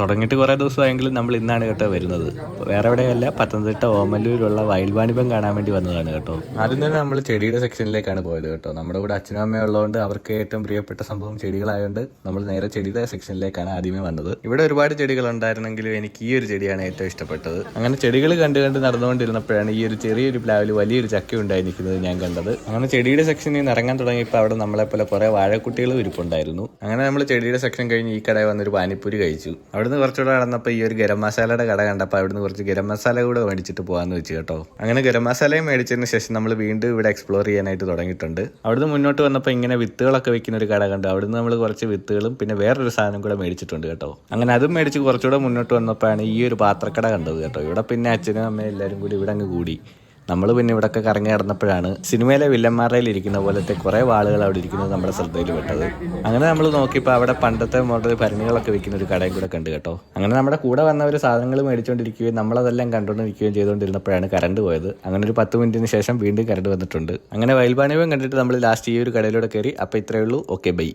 തുടങ്ങിയിട്ട് കുറേ ദിവസമായെങ്കിലും നമ്മൾ ഇന്നാണ് കേട്ടോ വരുന്നത്. വേറെ എവിടെയല്ല പത്തനംതിട്ട ഓമല്ലൂരുള്ള വയൽ കാണാൻ വേണ്ടി വന്നതാണ് കേട്ടോ. ആദ്യം തന്നെ നമ്മൾ ചെടിയുടെ സെക്ഷനിലേക്കാണ് പോയത് കേട്ടോ. നമ്മുടെ കൂടെ അച്ഛനും അമ്മയും ഉള്ളതുകൊണ്ട് അവർക്ക് ഏറ്റവും പ്രിയപ്പെട്ട സംഭവം ചെടികളായതുകൊണ്ട് നമ്മൾ നേരെ ചെടിയുടെ സെക്ഷനിലേക്കാണ് ആദ്യമേ വന്നത്. ഇവിടെ ഒരുപാട് ചെടികൾ ഉണ്ടായിരുന്നെങ്കിലും എനിക്ക് ഈ ഒരു ചെടിയാണ് ഏറ്റവും ഇഷ്ടപ്പെട്ടത്. അങ്ങനെ ചെടികൾ കണ്ട് കണ്ട് നടന്നുകൊണ്ടിരുന്നപ്പോഴാണ് ഈ ഒരു ചെറിയൊരു പ്ലാവിൽ വലിയൊരു ചക്ക ഉണ്ടായിരിക്കുന്നത് ഞാൻ കണ്ടത്. അങ്ങനെ ചെടിയുടെ സെക്ഷനിൽ നിന്ന് ഇറങ്ങാൻ തുടങ്ങിയപ്പോൾ അവിടെ നമ്മളെപ്പോലെ കുറെ വാഴക്കുട്ടികളും ഇരിപ്പുണ്ടായിരുന്നു. അങ്ങനെ നമ്മൾ ചെടിയുടെ സെക്ഷൻ കഴിഞ്ഞ് ഈ കടയിൽ വന്നൊരു പാനിപ്പൂരി കഴിച്ചു. അവിടുന്ന് കുറച്ചുകൂടെ നടന്നപ്പോൾ ഈ ഒരു ഗരം മസാലയുടെ കട കണ്ടപ്പോൾ അവിടുന്ന് കുറച്ച് ഗരം മസാല കൂടെ മേടിച്ചിട്ട് പോകാമെന്ന് വെച്ച് കേട്ടോ. അങ്ങനെ ഗരം മസാലയും മേടിച്ചതിന് ശേഷം നമ്മൾ വീണ്ടും ഇവിടെ എക്സ്പ്ലോർ ചെയ്യാനായിട്ട് തുടങ്ങിയിട്ടുണ്ട്. അവിടുന്ന് മുന്നോട്ട് വന്നപ്പോൾ ഇങ്ങനെ വിത്തുകളൊക്കെ വെക്കുന്ന ഒരു കട കണ്ടു. അവിടുന്ന് നമ്മൾ കുറച്ച് വിത്തുകളും പിന്നെ വേറൊരു സാധനം കൂടെ മേടിച്ചിട്ടുണ്ട് കേട്ടോ. അങ്ങനെ അതും മേടിച്ച് കുറച്ചുകൂടെ മുന്നോട്ട് വന്നപ്പോഴാണ് ഈ ഒരു പാത്രക്കട കണ്ടത് കേട്ടോ. ഇവിടെ പിന്നെ അച്ഛനും അമ്മയും എല്ലാവരും കൂടി ഇവിടെ അങ്ങ് കൂടി. നമ്മൾ പിന്നെ ഇവിടെയൊക്കെ കറങ്ങി നടന്നപ്പോഴാണ് സിനിമയിലെ വില്ലന്മാരയിൽ ഇരിക്കുന്ന പോലത്തെ കുറേ വാളുകൾ അവിടെ ഇരിക്കുന്നത് നമ്മുടെ ശ്രദ്ധയിൽ പെട്ടത്. അങ്ങനെ നമ്മൾ നോക്കിയപ്പോൾ അവിടെ പണ്ടത്തെ മോഡൽ ഭരണികളൊക്കെ വിൽക്കുന്ന ഒരു കടയും കൂടെ കണ്ടു കേട്ടോ. അങ്ങനെ നമ്മുടെ കൂടെ വന്നവർ സാധനങ്ങൾ മേടിച്ചുകൊണ്ടിരിക്കുകയും നമ്മളതെല്ലാം കണ്ടുകൊണ്ടിരിക്കുകയും ചെയ്തുകൊണ്ടിരുന്നപ്പോഴാണ് കറണ്ട് പോയത്. അങ്ങനെ ഒരു പത്ത് മിനിറ്റിന് ശേഷം വീണ്ടും കറണ്ട് വന്നിട്ടുണ്ട്. അങ്ങനെ വയൽപാണിവം കണ്ടിട്ട് നമ്മൾ ലാസ്റ്റ് ഈ ഒരു കടയിലൂടെ കയറി അപ്പോൾ ഇത്രയേ ഉള്ളൂ. Okay bye